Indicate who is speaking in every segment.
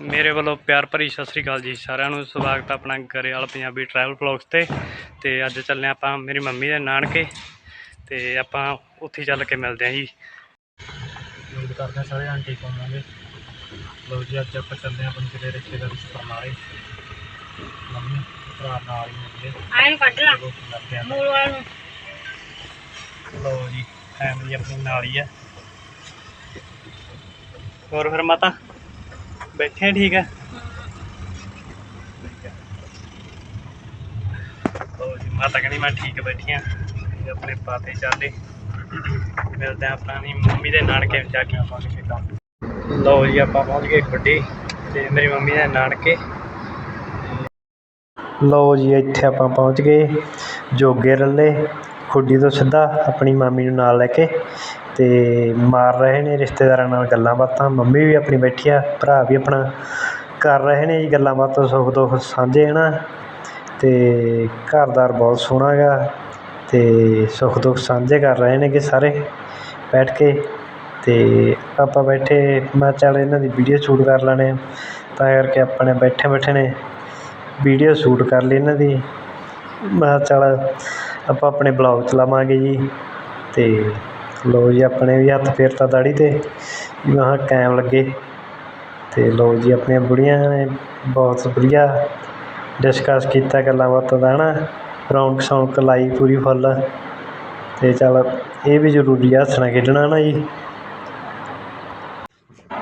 Speaker 1: ਮੇਰੇ ਵੱਲੋਂ ਪਿਆਰ ਭਰੀ ਸਤਿ ਸ੍ਰੀ ਅਕਾਲ ਜੀ ਸਾਰਿਆਂ ਨੂੰ। ਸਵਾਗਤ ਹੈ ਆਪਣਾ ਗਰੇਵਾਲ ਪੰਜਾਬੀ ਟਰੈਵਲ ਵਲੌਗਸ ਤੇ। ਤੇ ਅੱਜ ਚੱਲੇ ਆਪਾਂ ਮੇਰੀ ਮੰਮੀ ਦੇ ਨਾਨਕੇ। ਤੇ ਆਪਾਂ ਉੱਥੇ ਚੱਲ ਕੇ ਮਿਲਦੇ ਹਾਂ ਜੀ।
Speaker 2: ਉਮੀਦ ਕਰਦੇ ਹਾਂ ਸਾਰੇ ਆਂਟੀ ਪਾਵਾਂਗੇ ਲੋ ਜੀ ਅੱਜ ਆਪਾਂ ਚੱਲਦੇ ਹਾਂ ਆਪਣੇ ਜਿਹੜੇ ਰਿਸ਼ਤੇਦਾਰੀ ਚ ਪਰਮਾਲੇ ਮੰਮੀ ਭਰਾ ਨਾਲ ਹੀ ਮਿਲਦੇ
Speaker 3: ਆਇਨ ਕੱਢ ਲਾ।
Speaker 2: ਚਲੋ
Speaker 3: ਮੂਲ ਵਾਲ ਨੂੰ।
Speaker 1: ਲਓ ਜੀ ਫੈਮਿਲੀ ਆਪਣੀ ਨਾਲ ਹੀ ਹੈ ਹੋਰ ਫਿਰ ਮਾਤਾ? ਬੈਠੇ ਠੀਕ ਹੈ। ਲਓ ਜੀ, ਮਾਤਾ ਕਹਿੰਦੀ ਮੈਂ ਠੀਕ ਬੈਠੀ ਆ। ਆਪਣੇ ਪਾਤੇ ਚਾਲੇ। ਮਿਲਦੇ ਆ ਆਪਣੀ ਮੰਮੀ ਦੇ ਨਾਨਕੇ ਜਾ ਕੇ ਲਓ ਜੀ, ਆਪਾਂ ਪਹੁੰਚ ਗਏ ਖੁੱਡੀ ਤੇ ਮੇਰੀ ਮੰਮੀ ਦੇ ਨਾਨਕੇ। ਲਓ ਜੀ, ਇੱਥੇ ਆਪਾਂ ਪਹੁੰਚ ਗਏ ਜੋਗੇ ਰੱਲੇ। ਖੁੱਡੀ ਤੋਂ ਸਿੱਧਾ ਆਪਣੀ ਮਾਮੀ ਨੂੰ ਨਾਲ ਲੈ ਕੇ। ਅਤੇ ਮਾਰ ਰਹੇ ਨੇ ਰਿਸ਼ਤੇਦਾਰਾਂ ਨਾਲ ਗੱਲਾਂ ਬਾਤਾਂ। ਮੰਮੀ ਵੀ ਆਪਣੀ ਬੈਠੀ ਆ, ਭਰਾ ਵੀ ਆਪਣਾ ਕਰ ਰਹੇ ਨੇ ਜੀ ਗੱਲਾਂ ਬਾਤਾਂ, ਸੁੱਖ ਦੁੱਖ ਸਾਂਝੇ ਹੈ ਨਾ ਤੇ ਘਰਦਾਰ ਬਹੁਤ ਸੋਹਣਾ ਗਾ ਅਤੇ ਸੁੱਖ ਦੁੱਖ ਸਾਂਝੇ ਕਰ ਰਹੇ ਨੇਗੇ ਸਾਰੇ ਬੈਠ ਕੇ। ਅਤੇ ਆਪਾਂ ਬੈਠੇ, ਮੈਂ ਚੱਲ ਇਹਨਾਂ ਦੀ ਵੀਡੀਓ ਸ਼ੂਟ ਕਰ ਲੈਣੇ ਆ ਤਾਂ ਕਰਕੇ ਆਪਾਂ ਨੇ ਬੈਠੇ ਬੈਠੇ ਨੇ ਵੀਡੀਓ ਸ਼ੂਟ ਕਰ ਲਈ ਇਹਨਾਂ ਦੀ। ਮੈਂ ਚੱਲ ਆਪਾਂ ਆਪਣੇ ਬਲੌਗ ਚਲਾਵਾਂਗੇ ਜੀ। ਅਤੇ ਲੋ ਜੀ, ਆਪਣੇ ਵੀ ਹੱਥ ਫੇਰਤਾ ਦਾੜੀ ਤੇ। ਵੀ ਮੈਂ ਕਿਹਾ ਕਾਇਮ ਲੱਗੇ। ਅਤੇ ਲੋ ਜੀ, ਆਪਣੀਆਂ ਬੁੜੀਆਂ ਨੇ ਬਹੁਤ ਵਧੀਆ ਡਿਸਕਸ ਕੀਤਾ ਗੱਲਾਂ ਬਾਤਾਂ ਦਾ ਹੈ ਨਾ ਰੌਣਕ ਸੌਣਕ ਲਾਈ ਪੂਰੀ ਫੁੱਲ ਅਤੇ ਚੱਲ, ਇਹ ਵੀ ਜ਼ਰੂਰੀ ਆ ਹੱਸਣਾ ਖੇਡਣਾ ਹੈ ਨਾ ਜੀ?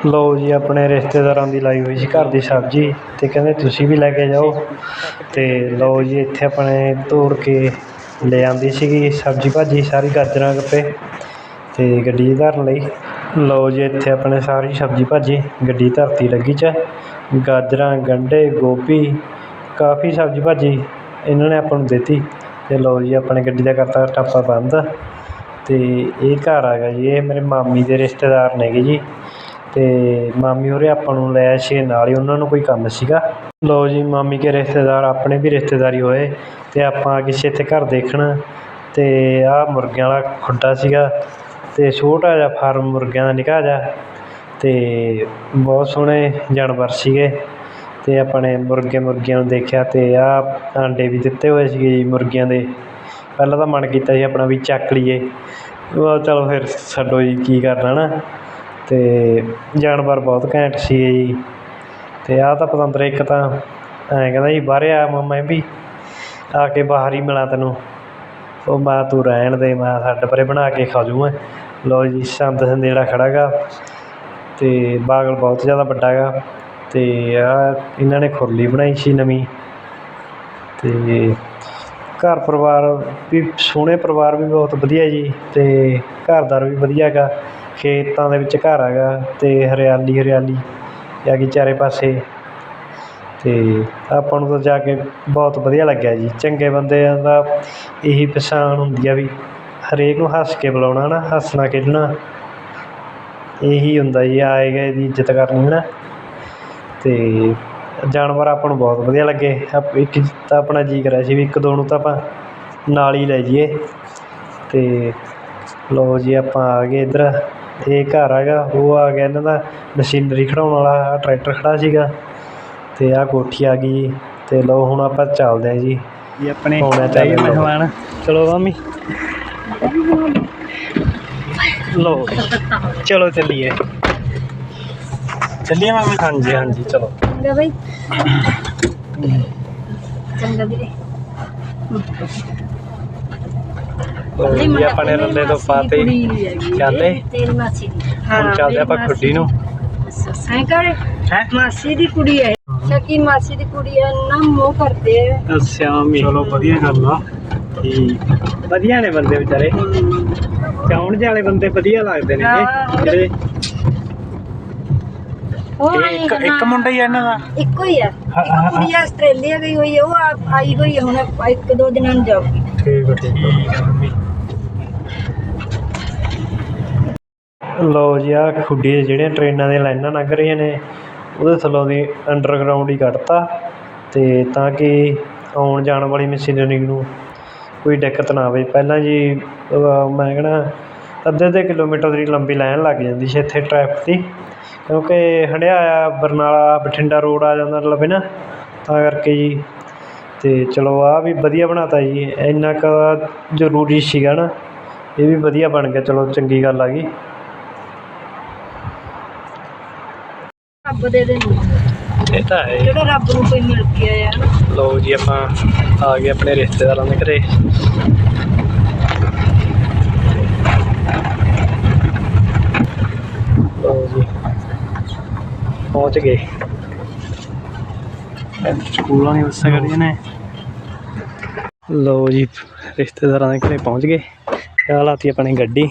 Speaker 1: ਲਓ ਜੀ, ਆਪਣੇ ਰਿਸ਼ਤੇਦਾਰਾਂ ਦੀ ਲਾਈ ਹੋਈ ਸੀ ਘਰ ਦੀ ਸਬਜ਼ੀ। ਅਤੇ ਕਹਿੰਦੇ ਤੁਸੀਂ ਵੀ ਲੈ ਕੇ ਜਾਓ। ਅਤੇ ਲਓ ਜੀ, ਇੱਥੇ ਆਪਣੇ ਤੋੜ ਕੇ ਲੈ ਆਉਂਦੀ ਸੀਗੀ ਸਬਜ਼ੀ ਭਾਜੀ, ਸਾਰੀ ਗਾਜਰਾਂ ਗੱਪੇ। ਅਤੇ ਗੱਡੀ 'ਚ ਧਰਨ ਲਈ। ਲਓ ਜੀ, ਇੱਥੇ ਆਪਣੇ ਸਾਰੀ ਸਬਜ਼ੀ ਭਾਜੀ, ਗੱਡੀ ਧਰਤੀ ਲੱਗੀ ਚ। ਗਾਜਰਾਂ ਗੰਢੇ ਗੋਭੀ, ਕਾਫੀ ਸਬਜ਼ੀ ਭਾਜੀ, ਇਹਨਾਂ ਨੇ ਆਪਾਂ ਨੂੰ ਦਿੱਤੀ। ਅਤੇ ਲਓ ਜੀ, ਆਪਣੇ ਗੱਡੀ ਦਾ ਕਰਤਾ ਟਾਪਾ ਬੰਦ। ਅਤੇ ਇਹ ਘਰ ਆ ਗਿਆ ਜੀ, ਇਹ ਮੇਰੇ ਮਾਮੀ ਦੇ ਰਿਸ਼ਤੇਦਾਰ ਨੇਗੇ ਜੀ। ਅਤੇ ਮਾਮੀ ਉਰੇ ਆਪਾਂ ਨੂੰ ਲੈ ਸੀ ਨਾਲ ਹੀ ਉਹਨਾਂ ਨੂੰ ਕੋਈ ਕੰਮ ਸੀਗਾ। ਲਓ ਜੀ, ਮਾਮੀ ਕੇ ਰਿਸ਼ਤੇਦਾਰ ਆਪਣੇ ਵੀ ਰਿਸ਼ਤੇਦਾਰੀ ਹੋਏ। ਅਤੇ ਆਪਾਂ ਕਿਸੇ ਇੱਥੇ ਘਰ ਦੇਖਣ। ਅਤੇ ਆਹ ਮੁਰਗਿਆਂ ਵਾਲਾ ਖੁੱਡਾ ਸੀਗਾ। ਅਤੇ ਛੋਟਾ ਜਿਹਾ ਫਾਰਮ ਮੁਰਗਿਆਂ ਦਾ ਨਿੱਕਾ ਜਿਹਾ ਅਤੇ ਬਹੁਤ ਸੋਹਣੇ ਜਾਨਵਰ ਸੀਗੇ ਤੇ ਆਪਣੇ ਮੁਰਗੇ ਮੁਰਗੀਆਂ ਨੂੰ ਦੇਖਿਆ ਅਤੇ ਆਹ ਆਂਡੇ ਵੀ ਦਿੱਤੇ ਹੋਏ ਸੀਗੇ ਜੀ ਮੁਰਗੀਆਂ ਦੇ। ਪਹਿਲਾਂ ਤਾਂ ਮਨ ਕੀਤਾ ਸੀ ਆਪਣਾ ਵੀ ਚੱਕ ਲਈਏ। ਚਲੋ ਫਿਰ ਛੱਡੋ ਜੀ, ਕੀ ਕਰਨਾ ਨਾ। ਅਤੇ ਜਾਨਵਰ ਬਹੁਤ ਘੈਂਟ ਸੀਗੇ ਜੀ। ਅਤੇ ਆਹ ਤਾਂ ਪਤੰਦਰ ਇੱਕ ਤਾਂ ਐਂ ਕਹਿੰਦਾ ਜੀ, ਬਾਹਰ ਆ ਮਾਮਾ ਵੀ ਆ ਕੇ ਬਾਹਰ ਹੀ ਮਿਲਾਂ ਤੈਨੂੰ। ਉਹ ਮੈਂ ਤੂੰ ਰਹਿਣ ਦੇ, ਮੈਂ ਛੱਡ ਪਰੇ ਬਣਾ ਕੇ ਖਾ ਜੂ ਮੈਂ ਲਓ ਜੀ ਸੰਦ ਸੰਦੇੜਾ ਖੜ੍ਹਾ ਗਾ ਅਤੇ ਬਾਗਲ ਬਹੁਤ ਜ਼ਿਆਦਾ ਵੱਡਾ ਗਾ ਅਤੇ ਆ ਇਹਨਾਂ ਨੇ ਖੁਰਲੀ ਬਣਾਈ ਸੀ ਨਵੀਂ ਅਤੇ ਘਰ ਪਰਿਵਾਰ ਵੀ, ਸੋਹਣੇ ਪਰਿਵਾਰ ਵੀ ਬਹੁਤ ਵਧੀਆ ਜੀ ਅਤੇ ਘਰਦਾਰ ਵੀ ਵਧੀਆ ਗਾ ਖੇਤਾਂ ਦੇ ਵਿੱਚ ਘਰ ਹੈਗਾ ਅਤੇ ਹਰਿਆਲੀ ਹਰਿਆਲੀ ਹੈਗੀ ਚਾਰੇ ਪਾਸੇ ਅਤੇ ਆਪਾਂ ਨੂੰ ਤਾਂ ਜਾ ਕੇ ਬਹੁਤ ਵਧੀਆ ਲੱਗਿਆ ਜੀ, ਚੰਗੇ ਬੰਦਿਆਂ ਦਾ ਇਹੀ ਪਛਾਣ ਹੁੰਦੀ ਆ ਵੀ ਹਰੇਕ ਨੂੰ ਹੱਸ ਕੇ ਬੁਲਾਉਣਾ ਨਾ ਹੱਸਣਾ ਖੇਡਣਾ। ਇਹੀ ਹੁੰਦਾ ਜੀ ਆਏ ਗਏ ਦੀ ਇੱਜ਼ਤ ਕਰਨੀ ਹੈ ਨਾ ਤੇ ਜਾਨਵਰ ਆਪਾਂ ਨੂੰ ਬਹੁਤ ਵਧੀਆ ਲੱਗੇ। ਆਪ- ਇੱਕ ਤਾਂ ਆਪਣਾ ਜੀ ਕਰਿਆ ਸੀ ਵੀ ਇੱਕ ਦੋ ਨੂੰ ਤਾਂ ਆਪਾਂ ਨਾਲ ਹੀ ਲੈ ਜਾਈਏ। ਤੇ ਲਓ ਜੀ ਆਪਾਂ ਆ ਗਏ ਇੱਧਰ। ਇਹ ਘਰ ਹੈਗਾ ਉਹ ਆ ਗਿਆ ਇਹਨਾਂ ਦਾ ਮਸ਼ੀਨਰੀ ਖੜਾਉਣ ਵਾਲਾ ਆਹ ਟਰੈਕਟਰ ਖੜਾ ਸੀਗਾ। ਤੇ ਆਹ ਕੋਠੀ ਆ ਗਈ। ਜੀ ਤੇ ਲਓ ਹੁਣ ਆਪਾਂ ਚੱਲਦੇ ਹਾਂ ਜੀ। ਜੀ ਆਪਣੇ। ਮਹਿਮਾਨ। ਚਲੋ ਮੰਮੀ। ਲੋ ਚਲੋ ਚੱਲੀਏ।
Speaker 2: ਚੱਲੀਏ ਮਾਮੀ
Speaker 1: ਹਾਂਜੀ ਹਾਂਜੀ ਚਲੋ।
Speaker 3: ਚੰਗਾ ਬਈ। ਚੰਗਾ ਵੀਰੇ।
Speaker 1: ਆਪਾਂ ਨੇ ਰੱਲੇ ਤੋਂ ਪਾਤੇ ਚੱਲੇ
Speaker 3: ਤੇਰੀ ਮਾਸੀ ਦੀ।
Speaker 1: ਹੁਣ ਚੱਲਦੇ ਆਪਾਂ ਖੁੱਡੀ ਨੂੰ।
Speaker 3: ਕਰ।
Speaker 2: ਹੈ?
Speaker 3: ਮਾਸੀ ਦੀ ਕੁੜੀ ਹੈ। ਸਕੀ ਮਾਸੀ ਦੀ ਕੁੜੀ ਹੈ ਨਾ ਮੋਹ ਕਰਦੇ ਆ।
Speaker 1: ਅੱਛਾ
Speaker 2: ਚਲੋ ਵਧੀਆ ਗੱਲ ਆ।
Speaker 1: ਠੀਕ। ਵਧੀਆ ਨੇ ਬੰਦੇ ਵਿਚਾਰੇ। ਚਾਉਣ ਜਿਹੇ ਵਾਲੇ ਬੰਦੇ ਵਧੀਆ ਲੱਗਦੇ ਨੇ ਇਹ। ਜਿਹੜੇ
Speaker 3: ਉਹ
Speaker 2: ਇਹ
Speaker 3: ਆਏਂ
Speaker 2: ਇੱਕ ਮੁੰਡਾ ਹੀ ਆ ਇਹਨਾਂ ਦਾ।
Speaker 3: ਇੱਕੋ ਹੀ ਹੈ
Speaker 2: ਹਾਂ, ਹਾਂ,
Speaker 3: ਇੱਕ ਕੁੜੀ ਆਸਟ੍ਰੇਲੀਆ ਗਈ ਹੋਈ ਹੈ ਉਹ ਆ- ਆਈ ਹੋਈ ਹੈ ਹੁਣ ਇੱਕ ਦੋ ਦਿਨਾਂ ਨੂੰ ਜਾਊਗੀ।
Speaker 1: ਠੀਕ ਹੈ ਠੀਕ ਹੈ ਮੰਮੀ ਲਓ ਜੀ ਆ ਖੁੱਡੀ ਦੇ ਜਿਹੜੀਆਂ ਟ੍ਰੇਨਾਂ ਦੀਆਂ ਲਾਈਨਾਂ ਲੰਘ ਰਹੀਆਂ ਨੇ। ਉਹਦੇ ਥੱਲੋਂ ਦੀ ਅੰਡਰਗਰਾਉਂਡ ਹੀ ਕੱਢਤਾ। ਤੇ ਤਾਂ ਕਿ ਆਉਣ ਜਾਣ ਵਾਲੀ ਮਸ਼ੀਨਰੀ ਨੂੰ ਕੋਈ ਦਿੱਕਤ ਨਾ ਆਵੇ। ਪਹਿਲਾਂ ਜੀ ਮੈਂ ਕਹਿਣਾ ਅੱਧੇ ਅੱਧੇ ਕਿਲੋਮੀਟਰ ਦੀ ਲੰਬੀ ਲਾਈਨ ਲੱਗ ਜਾਂਦੀ ਸੀ ਇੱਥੇ ਟ੍ਰੈਫਿਕ ਦੀ। ਕਿਉਂਕਿ ਹੰਡਿਆਇਆ ਬਰਨਾਲਾ ਬਠਿੰਡਾ ਰੋਡ ਆ ਜਾਂਦਾ ਲਵੇ ਨਾ ਤਾਂ ਕਰਕੇ ਜੀ। ਅਤੇ ਚਲੋ ਆਹ ਵੀ ਵਧੀਆ ਬਣਾਤਾ ਜੀ। ਇੰਨਾ ਕੁ ਜ਼ਰੂਰੀ ਸੀਗਾ ਨਾ ਇਹ ਵੀ ਵਧੀਆ ਬਣ ਗਿਆ। ਚਲੋ ਚੰਗੀ ਗੱਲ ਆ ਗਈ।
Speaker 3: ਰੱਬ ਦੇ ਦੇ
Speaker 1: ਇਹ ਤਾਂ ਹੈ।
Speaker 3: ਜਿਹੜਾ ਰੱਬ ਨੂੰ ਕੋਈ ਮਿਲ ਗਿਆ ਆ
Speaker 1: ਲਓ ਜੀ ਆਪਾਂ ਆ ਗਏ ਆਪਣੇ ਰਿਸ਼ਤੇਦਾਰਾਂ ਦੇ ਘਰੇ। ਲਓ ਜੀ ਪਹੁੰਚ ਗਏ। ਸਕੂਲਾਂ ਦੀਆਂ ਬੱਸਾਂ ਖੜੀਆਂ ਨੇ। ਲਓ ਜੀ ਰਿਸ਼ਤੇਦਾਰਾਂ ਦੇ ਘਰੇ ਪਹੁੰਚ ਗਏ। ਆਹ ਲਾਤੀ ਆਪਣੀ ਗੱਡੀ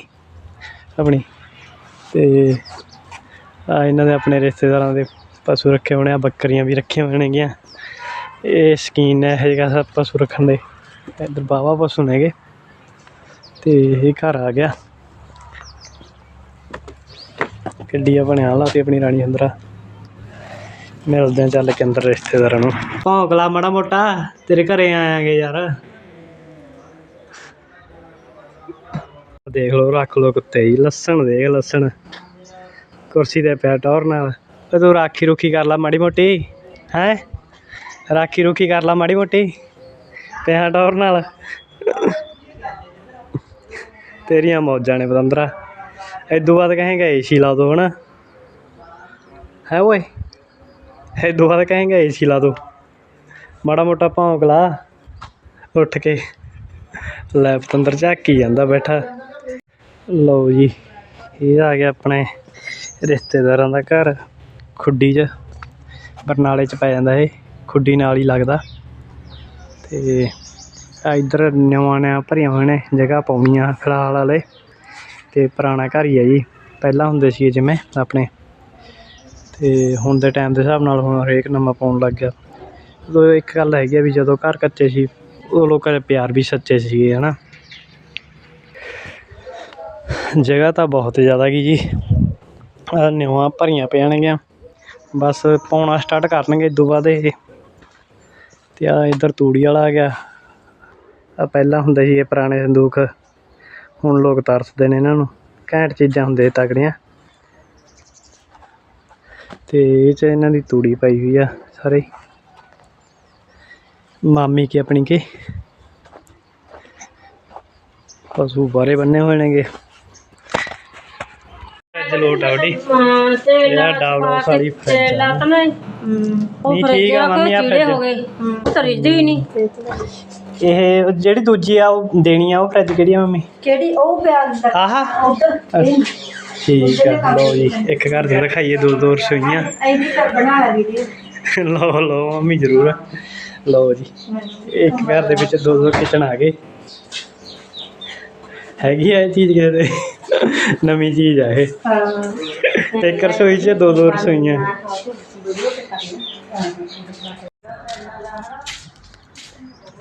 Speaker 1: ਆਪਣੀ। ਤੇ ਆ ਇਹਨਾਂ ਦੇ ਆਪਣੇ ਰਿਸ਼ਤੇਦਾਰਾਂ ਦੇ ਪਸ਼ੂ ਰੱਖੇ ਹੋਣੇ ਆ ਬੱਕਰੀਆਂ ਵੀ ਰੱਖੀਆਂ ਹੋਣਗੀਆਂ। ਇਹ ਸ਼ਕੀਨ ਹੈ, ਇਹ ਜਿਹਾ ਪਸ਼ੂ ਰੱਖਣ ਦੇ ਇਧਰ ਬਾਵਾ ਪਸ਼ੂ ਨੇਗੇ ਤੇ ਇਹ ਘਰ ਆ ਗਿਆ। ਗੱਡੀ ਆਪਣੇ ਆ ਲਾਤੀ ਆਪਣੀ ਰਾਣੀ ਅੰਦਰਾ ਮਿਲਦੇ ਆ ਚੱਲ ਕੇ ਅੰਦਰ ਰਿਸ਼ਤੇਦਾਰਾਂ ਨੂੰ। ਭੌਂਕਲਾ ਮਾੜਾ ਮੋਟਾ, ਤੇਰੇ ਘਰੇ ਆਇਆਂਗੇ ਯਾਰ। ਦੇਖ ਲਓ, ਰੱਖ ਲਓ ਕੁੱਤੇ ਜੀ, ਲਸਣ ਦੇਖ, ਲਸਣ। ਕੁਰਸੀ ਤੇ ਪਿਆ ਟੌਰ ਨਾਲ। ਤੂੰ ਰਾਖੀ ਰੁਖੀ ਕਰ ਲਾ ਮਾੜੀ ਮੋਟੀ, ਹੈ? ਰਾਖੀ ਰੁਖੀ ਕਰ ਲਾ ਮਾੜੀ ਮੋਟੀ। ਪਿਆ ਟੌਰ ਨਾਲ। ਤੇਰੀਆਂ ਮੌਜਾਂ ਨੇ ਪਤੰਦਰਾ। ਇਦੋਂ ਬਾਅਦ ਕਹੇਗਾ ਏਸੀ ਲਾ ਦੋ ਹਨਾ। ਹੈ ਓਏ। ਇਦੋਂ ਬਾਅਦ ਕਹੇਗਾ ਏਸੀ ਲਾ ਦੋ ਮਾੜਾ ਮੋਟਾ ਭੌਂਕ ਲਾ। ਉੱਠ ਕੇ। ਲੈ ਪਤੰਦਰ ਝਾਕੀ ਜਾਂਦਾ ਬੈਠਾ। ਲਓ ਜੀ, ਇਹ ਆ ਗਿਆ ਆਪਣੇ ਰਿਸ਼ਤੇਦਾਰਾਂ ਦਾ ਘਰ। ਖੁੱਡੀ 'ਚ, ਬਰਨਾਲੇ 'ਚ ਪੈ ਜਾਂਦਾ ਇਹ। ਖੁੱਡੀ ਨਾਲ ਹੀ ਲੱਗਦਾ। ਤੇ ਇੱਧਰ ਨਵਾਂ ਨਵਾਂ ਭਰੀਆਂ ਹੋਈਆਂ ਨੇ, ਜਗ੍ਹਾ ਪਾਉਣੀਆਂ ਫਿਲਹਾਲ ਵਾਲੇ ਤੇ ਪੁਰਾਣਾ ਘਰ ਹੀ ਹੈ ਜੀ, ਪਹਿਲਾਂ ਹੁੰਦੇ ਸੀ ਜਿਵੇਂ ਆਪਣੇ। ਤੇ ਹੁਣ ਦੇ ਟਾਈਮ ਦੇ ਹਿਸਾਬ ਨਾਲ ਹੁਣ ਹਰੇਕ ਨਵਾਂ ਪਾਉਣ ਲੱਗ ਗਿਆ। ਉਦੋਂ ਇੱਕ ਗੱਲ ਹੈਗੀ ਆ ਵੀ ਜਦੋਂ ਘਰ ਕੱਚੇ ਸੀ ਉਹ ਲੋਕਾਂ ਦੇ ਪਿਆਰ ਵੀ ਸੱਚੇ ਸੀਗੇ, ਹਨਾ। ਜਗ੍ਹਾ ਤਾਂ ਬਹੁਤ ਜ਼ਿਆਦਾ ਗਈ ਜੀ। ਆਹ ਨਿਵਾਂ ਭਰੀਆਂ ਪੈਣਗੀਆਂ ਬਸ ਪਾਉਣਾ ਸਟਾਰਟ ਕਰਨਗੇ ਇਦੋਂ ਬਾਅਦ ਇਹ ਤੇ ਆ ਇੱਧਰ ਤੂੜੀ ਵਾਲਾ ਆ ਗਿਆ। ਆ ਪਹਿਲਾਂ ਹੁੰਦੇ ਸੀ ਇਹ ਪੁਰਾਣੇ ਸੰਦੂਕ। ਹੁਣ ਲੋਕ ਤਰਸਦੇ ਨੇ ਇਹਨਾਂ ਨੂੰ। ਘੈਂਟ ਚੀਜ਼ਾਂ ਹੁੰਦੇ ਤਕੜੀਆਂ। ਤੇ ਇਹ ਚ ਇਹਨਾਂ ਦੀ ਤੂੜੀ ਪਾਈ ਹੋਈ ਆ ਸਾਰੇ। ਮਾਮੀ ਕੀ ਆਪਣੀ ਕੇ? ਪਸ਼ੂ ਬਾਰੇ ਬੰਨੇ ਹੋਏ ਨੇਗੇ। ਅੱਜ ਲੋਟ ਆਉਡੀ
Speaker 3: ਹਾਂ ਤੇ
Speaker 1: ਇਹਦਾ ਡਾਊਨਲੋਡ ਸਾਰੀ ਫਰਿੱਜ ਆ। ਨਾ।
Speaker 3: ਲੱਤ ਨਾ ਉਹ
Speaker 1: ਨਹੀਂ,
Speaker 3: ਫਰਿੱਜ
Speaker 1: ਠੀਕ ਆ,
Speaker 3: ਆ
Speaker 1: ਮੰਮੀ, ਆ
Speaker 3: ਕੇ ਕੀੜੇ
Speaker 1: ਫਰਿੱਜ।
Speaker 3: ਹੋ ਗਏ। ਉਹ ਤਾਂ ਰਿੱਝਦੀ ਹੀ ਨਹੀਂ।
Speaker 1: ਇਹ ਜਿਹੜੀ ਦੂਜੀ ਆ ਉਹ ਦੇਣੀ ਆ ਉਹ ਫਰਿੱਜ ਕਿਹੜੀ ਆ ਮੰਮੀ?
Speaker 3: ਕਿਹੜੀ? ਉਹ ਪਿਆ ਅੰਦਰ।
Speaker 1: ਆਹਾ।
Speaker 3: ਉਧਰ।
Speaker 1: ਠੀਕ ਆ ਲਓ ਜੀ ਇੱਕ ਘਰ ਦੇ ਦਿਖਾਈਏ ਦੋ ਦੋ ਰਸੋਈਆਂ।
Speaker 3: ਐਂਦੀ ਤਾਂ ਬਣਾ ਲਾ ਵੀਡੀਓ
Speaker 1: ਲਓ ਲਓ ਮੰਮੀ ਜ਼ਰੂਰ। ਲਓ ਜੀ ਇੱਕ ਘਰ ਦੇ ਵਿੱਚ ਦੋ ਦੋ ਕਿਚਨ ਆ ਗਏ। ਹੈਗੀ ਆ ਇਹ ਚੀਜ਼ ਤੇ ਨਵੀਂ ਚੀਜ਼ ਆ ਇਹ।
Speaker 3: ਹਾਂ।
Speaker 1: ਇੱਕ ਰਸੋਈ 'ਚ ਦੋ ਦੋ ਰਸੋਈਆਂ।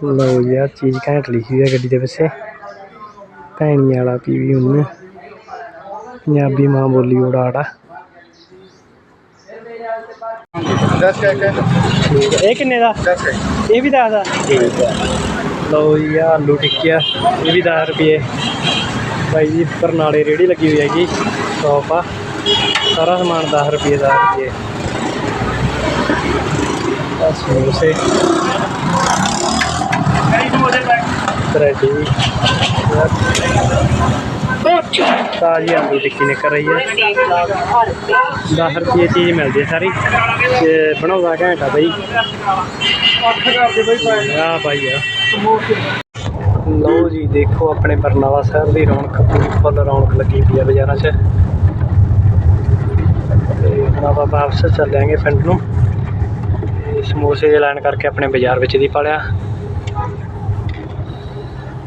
Speaker 1: ਲਓ ਜੀ ਆਹ ਚੀਜ਼ ਘੈਂਟ ਲਿਖੀ ਹੋਈ ਹੈ ਗੱਡੀ ਦੇ ਪਿੱਛੇ। ਭੈਣੀ ਵਾਲਾ ਪੀਵੀ ਹੁਣ। ਪੰਜਾਬੀ ਮਾਂ ਬੋਲੀ ਉਡਾੜਾ ਇਹ ਕਿੰਨੇ ਦਾ? ਇਹ ਵੀ 10 ਦਾ ਠੀਕ ਹੈ ਲਓ ਜੀ ਆਹ ਆਲੂ ਟਿੱਕੀਆ ਇਹ ਵੀ 10 ਰੁਪਏ। ਭਾਈ ਜੀ ਬਰਨਾਲੇ ਰੇੜੀ ਲੱਗੀ ਹੋਈ ਹੈਗੀ ਸ਼ੌਪ ਆ। ਸਾਰਾ ਸਮਾਨ 10 ਰੁਪਏ ਦਾ ਰੁਪਏ। ਆ ਸਮੋਸੇ ਬਰੈਡੀ ਤਾਜੀ ਆਲੂ ਟਿੱਕੀ ਨਿਕਲ ਰਹੀ ਹੈ। 10 ਰੁਪਏ ਚੀਜ਼ ਮਿਲਦੀ ਹੈ ਸਾਰੀ। ਤੇ ਬਣਾਉਂਦਾ ਘੈਂਟਾ ਬਈ। ਆ ਭਾਈ ਆ। ਲਓ ਜੀ, ਦੇਖੋ ਆਪਣੇ ਬਰਨਾਲਾ ਸ਼ਹਿਰ ਦੀ ਰੌਣਕ। ਪੂਰੀ ਫੁੱਲ ਰੌਣਕ ਲੱਗੀ ਪਈ ਆ ਬਾਜ਼ਾਰਾਂ 'ਚ। ਤੇ ਹੁਣ ਆਪਾਂ ਵਾਪਸ ਚੱਲਾਂਗੇ ਪਿੰਡ ਨੂੰ। ਸਮੋਸੇ ਦੇ ਲੈਣ ਕਰਕੇ ਆਪਣੇ ਬਾਜ਼ਾਰ ਵਿੱਚ ਦੀ ਪਾਲਿਆ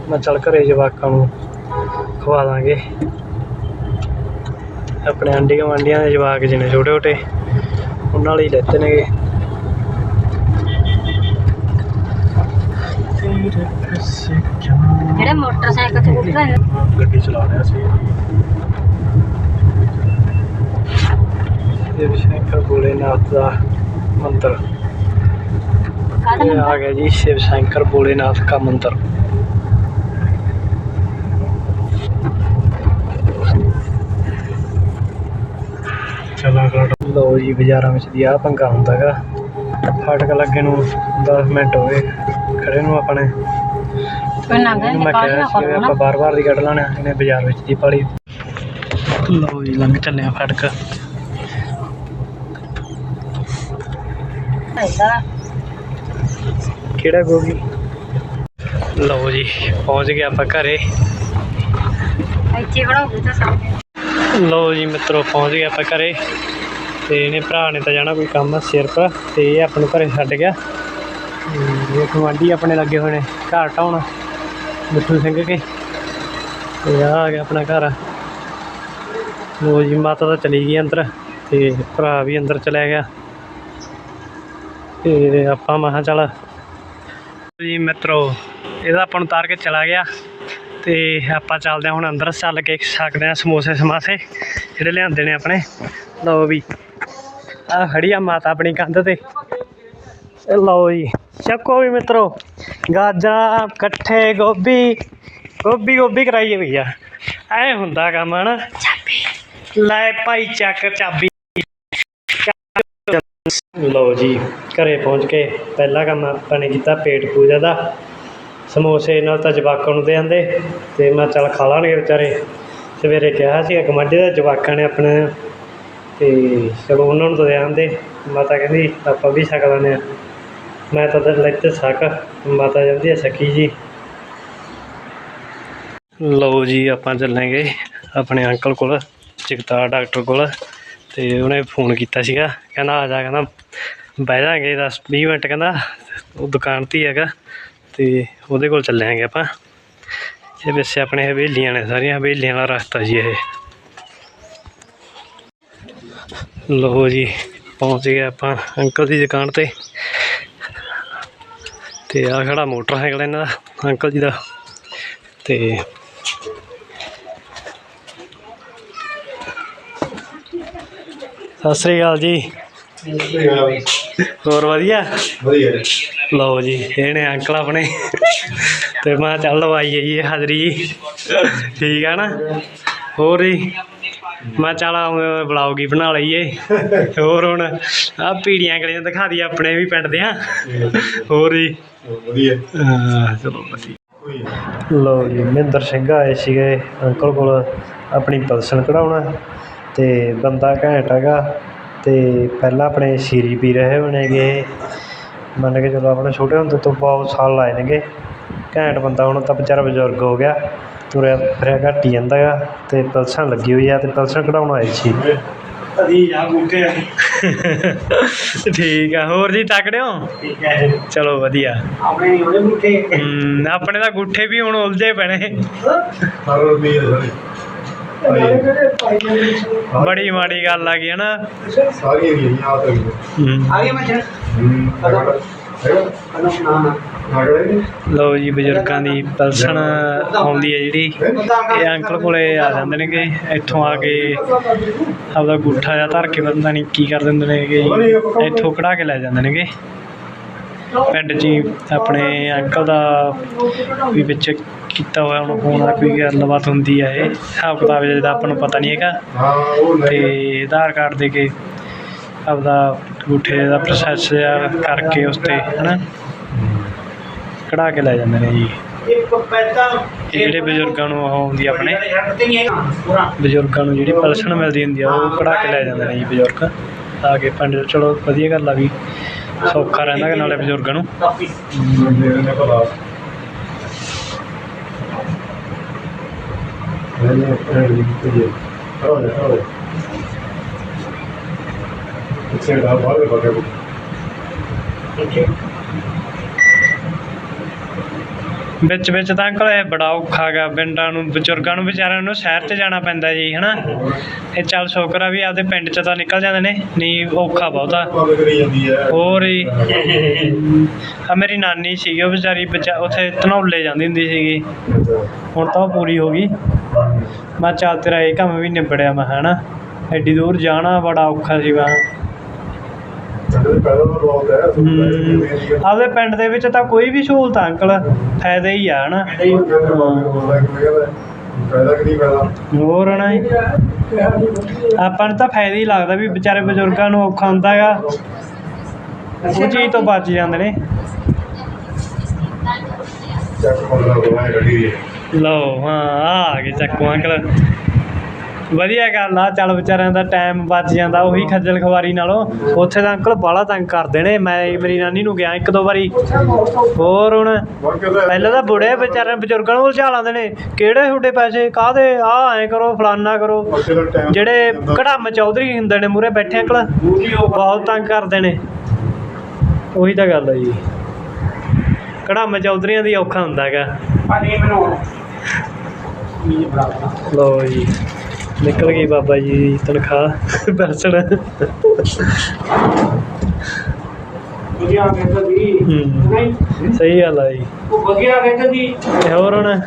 Speaker 1: ਮੈਂ ਚਲ ਘਰੇ ਜਵਾਕਾਂ ਨੂੰ ਖਵਾ ਦਾਂਗੇ। ਆਪਣੇ ਆਂਢੀ ਗਵਾਂਡੀਆਂ ਦੇ ਜਵਾਕ ਜਿਹਨੇ ਛੋਟੇ ਛੋਟੇ ਉਹਨਾਂ ਲਈ ਲੈਤੇ ਨੇਗੇ।
Speaker 3: ਜਿਹੜਾ ਮੋਟਰਸਾਈਕਲ ਤੇ ਉੱਤਰਿਆ
Speaker 1: ਗੱਡੀ ਚਲਾ ਰਿਹਾ ਸੀ। ਇਹ ਸ਼ੰਕਰ ਭੋਲੇਨਾਥ ਦਾ
Speaker 3: ਮੰਦਿਰ।
Speaker 1: ਇਹ ਆ ਗਿਆ ਜੀ ਸ਼ਿਵ ਸ਼ੰਕਰ ਭੋਲੇਨਾਥ ਦਾ ਮੰਦਿਰ। ਲਓ ਜੀ ਬਾਜ਼ਾਰਾਂ ਵਿੱਚ ਦੀ ਆਹ ਪੰਗਾ ਹੁੰਦਾ ਗਾ। ਫਾਟਕ ਲੱਗੇ ਨੂੰ 10 ਮਿੰਟ ਹੋ ਗਏ ਖੜੇ ਨੂੰ ਆਪਣੇ। ਇਹਨੂੰ ਮੈਂ ਕਿਹਾ ਸੀ ਵੀ ਆਪਾਂ ਬਾਰ-ਬਾਰ ਦੀ ਕੱਢ ਲੈਣਾ ਇਹਨੇ ਬਾਜ਼ਾਰ ਵਿੱਚ ਦੀ ਪਾਲੀ। ਲਓ ਜੀ ਲੰਘ ਚੱਲੇ ਆ ਫਾਟਕ। ਕਿਹੜਾ ਗੋਗੀ? ਲਓ ਜੀ ਪਹੁੰਚ ਗਏ ਆਪਾਂ ਘਰੇ।
Speaker 3: ਇੱਥੇ ਬਣਾਉਂਦੇ ਤਾਂ ਸਭ
Speaker 1: ਲਓ ਜੀ ਮਿੱਤਰੋ ਪਹੁੰਚ ਗਏ ਆਪਾਂ ਘਰੇ। ਤੇ ਇਹਨੇ ਭਰਾ ਨੇ ਤਾਂ ਜਾਣਾ ਕੋਈ ਕੰਮ ਸਿਰ ਪਰ ਤੇ ਇਹ ਆਪਣੇ ਘਰੇ ਛੱਡ ਗਿਆ। ਇਹ ਗੁਆਂਢੀ ਆਪਣੇ ਲੱਗੇ ਹੋਏ ਨੇ ਘਰ ਢਾਉਣ, ਮਿੱਠੂ ਸਿੰਘ ਕੇ। ਤੇ ਆਹ ਆ ਗਿਆ ਆਪਣਾ ਘਰ। ਲਓ ਜੀ, ਮਾਤਾ ਤਾਂ ਚਲੀ ਗਈ ਅੰਦਰ ਤੇ ਭਰਾ ਵੀ ਅੰਦਰ ਚਲਿਆ ਗਿਆ। ਤੇ ਆਪਾਂ ਮਹਾ ਚੱਲ ਜੀ ਮਿੱਤਰੋ, ਇਹਦਾ ਆਪਾਂ ਨੂੰ ਤਾਰ ਕੇ ਚਲਾ ਗਿਆ। ਤੇ ਆਪਾਂ ਚੱਲਦੇ ਹਾਂ ਹੁਣ ਅੰਦਰ ਚੱਲ ਕੇ ਸਕਦੇ ਹਾਂ ਸਮੋਸੇ ਸਮਾਸੇ, ਜਿਹੜੇ ਲਿਆਂਦੇ ਨੇ ਆਪਣੇ। ਲਓ ਵੀ। ਆ ਖੜੀ ਆ ਮਾਤਾ ਆਪਣੀ ਕੰਧ ਤੇ। ਇਹ ਲਓ ਜੀ ਚੱਕੋ ਵੀ ਮਿੱਤਰੋ ਗਾਜਰਾਂ ਇਕੱਠੇ ਗੋਭੀ ਗੋਭੀ ਗੋਭੀ ਕਰਾਈ ਹੋਈ ਆ ਐ ਹੁੰਦਾ ਕੰਮ ਹਨਾ? ਲੈ ਭਾਈ ਚੱਕ ਚਾਬੀ। ਲਓ ਜੀ ਘਰੇ ਪਹੁੰਚ ਕੇ ਪਹਿਲਾ ਕੰਮ ਆਪਾਂ ਨੇ ਕੀਤਾ ਪੇਟ ਪੂਜਾ ਦਾ। ਸਮੋਸੇ ਨਾਲ ਤਾਂ ਜਵਾਕਾਂ ਨੂੰ ਦੇ ਆਂਦੇ ਤੇ ਮੈਂ ਚੱਲ ਖਾ ਲਾਂਗੇ ਵਿਚਾਰੇ। ਸਵੇਰੇ ਕਿਹਾ ਸੀ ਗਮੱਡੇ ਦਾ ਜਵਾਕਾਂ ਨੇ ਆਪਣੇ ਤੇ ਚਲੋ ਉਹਨਾਂ ਨੂੰ ਤਾਂ ਦੇ ਮਾਤਾ ਕਹਿੰਦੀ ਆਪਾਂ ਵੀ ਛਕ ਲੈਂਦੇ ਹਾਂ। ਮੈਂ ਤਾਂ ਦਰ ਲੈਤੇ ਛਕ ਮਾਤਾ ਜਾਂਦੀ ਹੈ ਸਕੀ ਜੀ। ਲਓ ਜੀ, ਆਪਾਂ ਚੱਲਾਂਗੇ ਆਪਣੇ ਅੰਕਲ ਕੋਲ, ਜਗਤਾਰ ਡਾਕਟਰ ਕੋਲ, ਤੇ ਉਹਨੇ ਫੋਨ ਕੀਤਾ ਸੀਗਾ, ਕਹਿੰਦਾ ਆ ਜਾ, ਕਹਿੰਦਾ ਬਹਿ ਜਾਾਂਗੇ 10 20 ਮਿੰਟ, ਕਹਿੰਦਾ ਉਹ ਦੁਕਾਨ ਤੇ ਹੀ ਹੈਗਾ, ਤੇ ਉਹਦੇ ਕੋਲ ਚੱਲਾਂਗੇ ਆਪਾਂ। ਇਹ ਵੈਸੇ ਆਪਣੇ ਹਵੇਲੀਆਂ ਨੇ ਸਾਰੀਆਂ, ਹਵੇਲੀਆਂ ਦਾ ਰਸਤਾ ਜੀ ਇਹ। ਲਓ ਜੀ ਪਹੁੰਚ ਗਏ ਆਪਾਂ ਅੰਕਲ ਦੀ ਦੁਕਾਨ ਤੇ। ਤੇ ਆ ਖੜਾ ਮੋਟਰਸਾਈਕਲ ਇਹਨਾਂ ਦਾ ਅੰਕਲ ਜੀ ਦਾ। ਤੇ ਸਤਿ ਸ੍ਰੀ ਅਕਾਲ ਜੀ। ਹੋਰ ਵਧੀਆ?
Speaker 4: ਵਧੀਆ
Speaker 1: ਲਓ ਜੀ ਇਹ ਨੇ ਅੰਕਲ ਆਪਣੇ। ਤੇ ਮੈਂ ਚੱਲ ਲਵਾਈਏ ਜੀ ਹਾਜ਼ਰੀ ਠੀਕ ਆ ਨਾ? ਹੋਰ ਜੀ? ਮੈਂ ਚੱਲ ਬਲੌਗ ਹੀ ਬਣਾ ਲਈਏ। ਹੋਰ ਹੁਣ ਆ ਪੀੜੀਆਂ ਗਲੀਆਂ ਦਿਖਾ ਦਈਏ ਆਪਣੇ ਵੀ ਪਿੰਡ ਦੀਆਂ ਹੋਰ ਜੀ।
Speaker 4: ਵਧੀਆ।
Speaker 1: ਹਾਂ, ਚਲੋ ਵਧੀਆ। ਜੀ ਮਹਿੰਦਰ ਸਿੰਘ ਆਏ ਸੀਗੇ ਅੰਕਲ ਕੋਲ ਆਪਣੀ ਪਲਸਨ ਕਢਾਉਣਾ ਤੇ ਬੰਦਾ ਘੈਂਟ ਹੈਗਾ ਤੇ ਪਹਿਲਾਂ ਆਪਣੇ ਸੀਰੀ ਪੀ ਰਹੇ ਹੋਣੇਗੇ। ਮੰਨ ਕੇ ਚਲੋ ਆਪਣੇ ਛੋਟੇ ਹੁੰਦੇ ਤੋਂ ਬਹੁਤ ਸਾਲ ਲਾਏ ਨੇਗੇ। ਘੈਂਟ ਬੰਦਾ ਹੁਣ ਤਾਂ ਵਿਚਾਰਾ ਬਜ਼ੁਰਗ ਹੋ ਗਿਆ। ਤੁਰਿਆ ਫਿਰਿਆ ਘੱਟ ਹੀ ਜਾਂਦਾ ਗਾ ਤੇ ਪਲਸਨ ਲੱਗੀ ਹੋਈ ਆ ਤੇ ਪਲਸਨ ਕਢਾਉਣ ਆਏ ਸੀ।
Speaker 4: ਅਦੀ ਆ ਬੂਟੇ ਆ।
Speaker 1: ਠੀਕ ਆ ਹੋਰ ਜੀ ਤਕੜੇ ਹੋ
Speaker 4: ਠੀਕ ਹੈ
Speaker 1: ਚਲੋ ਵਧੀਆ।
Speaker 4: ਆਪਣੇ ਨਹੀਂ ਉਹਦੇ ਬੂਟੇ?
Speaker 1: ਹਮ, ਆਪਣੇ ਤਾਂ ਗੁੱਠੇ ਵੀ ਹੁਣ ਉਲਝੇ ਪੈਣੇ।
Speaker 4: ਸਾਰੇ
Speaker 1: ਬੜੀ ਮਾੜੀ ਗੱਲ ਆ ਗਈ ਹੈ ਨਾ
Speaker 4: ਸਾਰੀਆਂ ਗਈਆਂ ਆ ਤੱਕ
Speaker 1: ਹਮ।
Speaker 4: ਆਗੇ ਮੱਛਰ ਹੂੰ।
Speaker 1: ਲੋ ਜੀ ਬਜ਼ੁਰਗਾਂ ਦੀ ਪਲਸਣ ਆਉਂਦੀ ਹੈ ਜਿਹੜੀ। ਇਹ ਅੰਕਲ ਕੋਲੇ ਆ ਜਾਂਦੇ ਨੇਗੇ। ਇੱਥੋਂ ਆ ਕੇ ਆਪਦਾ ਗੁੱਠਾ ਜਿਹਾ ਧਰ ਕੇ ਪਤਾ ਨਹੀਂ ਕੀ ਕਰ ਦਿੰਦੇ ਨੇਗੇ ਇੱਥੋਂ ਕਢਾ ਕੇ ਲੈ ਜਾਂਦੇ ਨੇਗੇ। ਪਿੰਡ 'ਚ ਆਪਣੇ ਅੰਕਲ ਦਾ ਵੀ ਵਿੱਚ ਕੀਤਾ ਹੋਇਆ ਹੁਣ ਫੋਨ ਦਾ ਕੋਈ ਗੱਲਬਾਤ ਹੁੰਦੀ ਹੈ ਇਹ। ਹਿਸਾਬ ਕਿਤਾਬ ਜਿਹਦਾ ਆਪਾਂ ਨੂੰ ਪਤਾ ਨਹੀਂ ਹੈਗਾ।
Speaker 4: ਹਾਂ
Speaker 1: ਤੇ ਆਧਾਰ ਕਾਰਡ ਦੇ ਕੇ ਆਪਦਾ ਗੁੱਠੇ ਦਾ ਪ੍ਰੋਸੈਸ ਜਿਹਾ ਕਰਕੇ ਉਸ 'ਤੇ ਹਨਾ? ਕਢਾ ਕੇ ਲੈ ਜਾਂਦੇ ਨੇ ਜੀ। ਇਹ ਜਿਹੜੇ ਬਜ਼ੁਰਗਾਂ ਨੂੰ ਉਹ ਆਉਂਦੀ ਆਪਣੇ, ਬਜ਼ੁਰਗਾਂ ਨੂੰ ਜਿਹੜੀ ਪੈਨਸ਼ਨ ਮਿਲਦੀ ਹੁੰਦੀ ਆ, ਉਹ ਕਢਾ ਕੇ ਲੈ ਜਾਂਦੇ ਨੇ ਜੀ ਬਜ਼ੁਰਗ। ਆ ਕੇ ਪਿੰਡ ਚਲੋ ਵਧੀਆ ਗੱਲ ਆ ਵੀ ਸੌਖਾ ਰਹਿੰਦਾ ਗਾ ਨਾਲੇ ਬਜ਼ੁਰਗਾਂ ਨੂੰ।
Speaker 4: ਕਾਪੀ ਨੇ ਦੀ ਹੋ
Speaker 1: ਵਿੱਚ ਵਿੱਚ ਤਾਂ ਅੰਕਲ ਇਹ ਬੜਾ ਔਖਾ ਗਾ ਪਿੰਡਾਂ ਨੂੰ ਬਜ਼ੁਰਗਾਂ ਨੂੰ ਵਿਚਾਰਿਆਂ ਨੂੰ ਸ਼ਹਿਰ 'ਚ ਜਾਣਾ ਪੈਂਦਾ ਜੀ ਹਨਾ? ਇਹ ਚੱਲ ਸ਼ੁਕਰ ਆ ਵੀ ਆਪਦੇ ਪਿੰਡ 'ਚ ਤਾਂ ਨਿਕਲ ਜਾਂਦੇ ਨੇ ਨਹੀਂ ਔਖਾ ਬਹੁਤਾ। ਹੋਰ ਹੀ ਆ ਮੇਰੀ ਨਾਨੀ ਸੀਗੀ ਉਹ ਵਿਚਾਰੀ ਵਿਚਾ ਉੱਥੇ ਧਨੌਲੇ ਜਾਂਦੀ ਹੁੰਦੀ ਸੀਗੀ। ਹੁਣ ਤਾਂ ਉਹ ਪੂਰੀ ਹੋ ਗਈ। ਮੈਂ ਚੱਲ ਤੇਰਾ ਇਹ ਕੰਮ ਵੀ ਨਿਬੜਿਆ ਮੈਂ ਹਨਾ? ਐਡੀ ਦੂਰ ਜਾਣਾ ਬੜਾ ਔਖਾ ਸੀ ਮੈਂ
Speaker 4: ਸਾਡੇ ਪੈਦਾ ਦਾ ਬਹੁਤ ਹੈ
Speaker 1: ਹਮ, ਆਪਦੇ ਪਿੰਡ ਦੇ ਵਿੱਚ ਤਾਂ ਕੋਈ ਵੀ ਸਹੂਲਤ ਆ ਅੰਕਲ ਫਾਇਦਾ ਹੀ ਆ ਹਨਾ?
Speaker 4: ਫਾਇਦਾ ਕਿ ਨਹੀਂ ਫਾਇਦਾ
Speaker 1: ਹੋਰ ਹਨਾ? ਜੀ। ਆਪਾਂ ਨੂੰ ਤਾਂ ਫਾਇਦਾ ਹੀ ਲੱਗਦਾ ਵੀ ਵਿਚਾਰੇ ਬਜ਼ੁਰਗਾਂ ਨੂੰ ਔਖਾ ਹੁੰਦਾ ਹੈਗਾ। ਉਹ ਚੀਜ਼ ਤੋਂ ਬਚ ਜਾਂਦੇ ਨੇ।
Speaker 4: ਚੱਕ ਖੋਲਦਾ ਹੋਇਆ ਗੱਡੀ
Speaker 1: ਲਓ ਹਾਂ ਆ ਗਏ ਚੱਕੋ ਅੰਕਲ। ਵਧੀਆ ਗੱਲ ਆ ਚੱਲ ਵਿਚਾਰਿਆਂ ਦਾ ਟਾਈਮ ਬਚ ਜਾਂਦਾ ਉਹੀ ਖੱਜਲ ਖਵਾਰੀ ਨਾਲੋਂ। ਉੱਥੇ ਤਾਂ ਅੰਕਲ ਬਾਹਲਾ ਤੰਗ ਕਰਦੇ ਨੇ ਮੈਂ ਮੇਰੀ ਨਾਨੀ ਨੂੰ ਗਿਆ ਇੱਕ ਦੋ ਵਾਰੀ। ਹੋਰ ਹੁਣ ਪਹਿਲਾਂ ਤਾਂ ਬੁੜੇ ਵਿਚਾਰੇ ਬਜ਼ੁਰਗਾਂ ਨੂੰ ਉਲਝਾ ਲਾਉਂਦੇ ਨੇ। ਕਿਹੜੇ ਤੁਹਾਡੇ ਪੈਸੇ ਕਾਹਦੇ? ਆ ਐਂ ਕਰੋ ਫਲਾਨਾ ਕਰੋ। ਜਿਹੜੇ ਕੜਮ ਚੌਧਰੀ ਹੁੰਦੇ ਨੇ ਮੂਰੇ ਬੈਠੇ ਅੰਕਲ ਬਹੁਤ ਤੰਗ ਕਰਦੇ ਨੇ। ਉਹੀ ਤਾਂ ਗੱਲ ਹੈ ਜੀ। ਕੜਮ ਚੌਧਰੀਆਂ ਦੀ ਔਖਾ ਹੁੰਦਾ ਹੈਗਾ। ਲੋ ਜੀ। ਨਿਕਲ ਗਈ ਬਾਬਾ ਜੀ ਦੀ ਤਨਖਾਹ ਦਰਸ਼ਨ।
Speaker 2: ਵਧੀਆ ਕਹਿੰਦਾ ਜੀ
Speaker 1: ਹੂੰ।
Speaker 2: ਨਹੀਂ।
Speaker 1: ਸਹੀ ਗੱਲ ਆ ਜੀ।
Speaker 2: ਉਹ ਵਧੀਆ ਕਹਿੰਦਾ ਜੀ
Speaker 1: ਤੇ ਹੋਰ ਹੁਣ।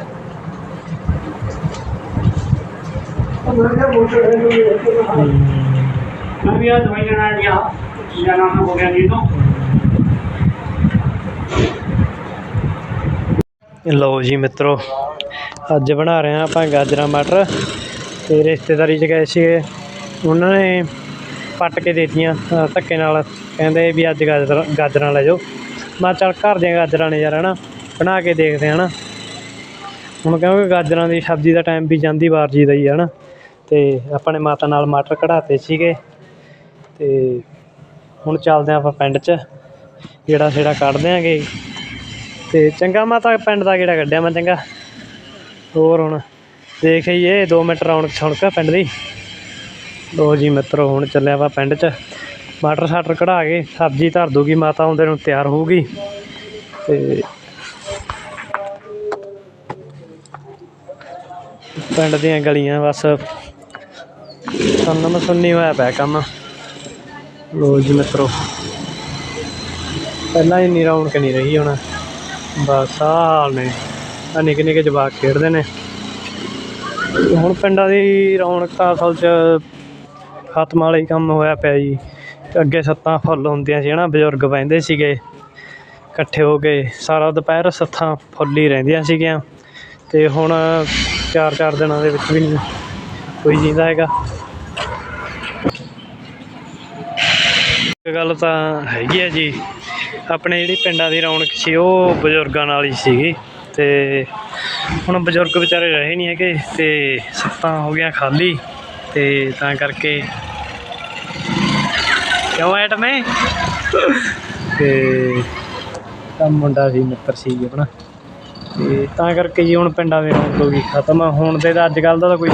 Speaker 2: ਮੈਂ ਵੀ ਆ ਦਵਾਈ ਲੈਣਾ ਗਿਆ। ਜਾਣਾ ਹੋ ਗਿਆ ਜੀ ਤੋਂ।
Speaker 1: ਲਓ ਜੀ ਮਿੱਤਰੋ ਅੱਜ ਬਣਾ ਰਹੇ ਹਾਂ ਆਪਾਂ ਗਾਜਰਾਂ ਮਟਰ। ਤੇ ਰਿਸ਼ਤੇਦਾਰੀ 'ਚ ਗਏ ਸੀਗੇ। ਉਹਨਾਂ ਨੇ ਪੱਟ ਕੇ ਦੇਤੀਆਂ ਅ, ਧੱਕੇ ਨਾਲ। ਕਹਿੰਦੇ ਵੀ ਅੱਜ ਗਾਜਰਾਂ ਗਾਜਰਾਂ ਲੈ ਜਾਓ। ਮੈਂ ਕਿਹਾ ਚੱਲ ਘਰ ਦੀਆਂ ਗਾਜਰਾਂ ਨੇ ਯਾਰ ਹਨਾ? ਬਣਾ ਕੇ ਦੇਖਦੇ ਹਾਂ ਹਨਾ? ਹੁਣ ਕਿਉਂਕਿ ਗਾਜਰਾਂ ਦੀ ਸਬਜ਼ੀ ਦਾ ਟਾਈਮ ਵੀ ਜਾਂਦੀ ਵਾਰ ਜੀ ਦਾ ਹੀ ਹੈ ਨਾ ਤੇ ਆਪਣੇ ਮਾਤਾ ਨਾਲ ਮਟਰ ਕਢਾਤੇ ਸੀਗੇ। ਤੇ ਹੁਣ ਚੱਲਦੇ ਹਾਂ ਆਪਾਂ ਪਿੰਡ 'ਚ। ਜਿਹੜਾ ਸ਼ੇੜਾ ਕੱਢਦੇ ਦਿਆਂਗੇ। ਤੇ ਚੰਗਾ ਮਾਤਾ ਪਿੰਡ ਦਾ ਕਿਹੜਾ ਕੱਢਿਆ ਮੈਂ ਚੰਗਾ। ਹੋਰ ਹੁਣ? ਦੇਖ ਇਹ 2 ਮਿੰਟ ਰੌਣਕ ਛਣਕ ਪਿੰਡ ਦੀ। ਲੋ ਜੀ ਮਿੱਤਰੋ, ਹੁਣ ਚੱਲਿਆ ਵਾ ਪਿੰਡ 'ਚ। ਮਟਰ ਸ਼ਟਰ ਕਢਾ ਕੇ ਸਬਜ਼ੀ ਧਰ ਦੂਗੀ, ਮਾਤਾ ਆਉਂਦੇ ਨੂੰ ਤਿਆਰ ਹੋਊਗੀ। ਤੇ ਪਿੰਡ ਦੀਆਂ ਗਲੀਆਂ ਬਸ ਸੁੰਨਮ ਸੁੰਨੀ ਹੋਇਆ ਪਿਆ ਕੰਮ। ਲੋ ਜੀ ਮਿੱਤਰੋ, ਪਹਿਲਾਂ ਇੰਨੀ ਰੌਣਕ ਨਹੀਂ ਰਹੀ ਹੁਣ। ਬਸ ਆਹ ਹਾਲ ਨੇ। ਆ ਨਿੱਕੇ ਨਿੱਕੇ ਜਵਾਕ ਖੇਡਦੇ ਨੇ। ਹੁਣ ਪਿੰਡਾਂ ਦੀ ਰੌਣਕ ਤਾਂ ਅਸਲ 'ਚ ਖਤਮ ਵਾਲਾ ਹੀ ਕੰਮ ਹੋਇਆ ਪਿਆ ਜੀ। ਅੱਗੇ ਸੱਤਾਂ ਫੁੱਲ ਹੁੰਦੀਆਂ ਸੀ ਨਾ ਬਜ਼ੁਰਗ ਬਹਿੰਦੇ ਸੀਗੇ, ਇਕੱਠੇ ਹੋ ਕੇ ਸਾਰਾ ਦੁਪਹਿਰ ਸੱਥਾਂ ਫੁੱਲ ਹੀ ਰਹਿੰਦੀਆਂ ਸੀਗੀਆਂ। ਤੇ ਹੁਣ ਚਾਰ ਚਾਰ ਦਿਨਾਂ ਦੇ ਵਿੱਚ ਵੀ ਨਹੀਂ ਕੋਈ ਜਿੰਦਾ ਹੈਗਾ। ਇੱਕ ਗੱਲ ਤਾਂ ਹੈਗੀ ਹੈ ਜੀ, ਆਪਣੇ ਜਿਹੜੀ ਪਿੰਡਾਂ ਦੀ ਰੌਣਕ ਸੀ ਉਹ ਬਜ਼ੁਰਗਾਂ ਨਾਲ ਹੀ ਸੀਗੀ। ਤੇ ਹੁਣ ਬਜ਼ੁਰਗ ਵਿਚਾਰੇ ਰਹੇ ਨਹੀਂ ਹੈਗੇ ਤੇ ਸੱਤਾਂ ਹੋ ਗਿਆ ਖਾਲੀ ਤੇ ਤਾਂ ਕਰਕੇ ਕਿਉਂ ਐਟਮੇ ਤੇ ਤਾਂ ਮੁੰਡਾ ਸੀ ਮਿੱਤਰ ਸੀ ਆਪਣਾ। ਤੇ ਤਾਂ ਕਰਕੇ ਜੀ ਹੁਣ ਪਿੰਡਾਂ ਦੇ ਰੌਣਕ ਹੋ ਗਈ, ਖਤਮ। ਹੁਣ ਦੇ ਤਾਂ ਅੱਜ ਕੱਲ੍ਹ ਦਾ ਤਾਂ ਕੋਈ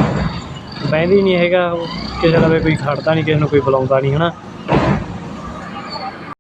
Speaker 1: ਬਹਿੰਦੀ ਨਹੀਂ ਹੈਗਾ ਕਿਸੇ ਦਾ ਵੀ ਕੋਈ ਖੜਦਾ ਨਹੀਂ, ਕਿਸੇ ਨੂੰ ਕੋਈ ਬੁਲਾਉਂਦਾ ਨਹੀਂ, ਹਨਾ?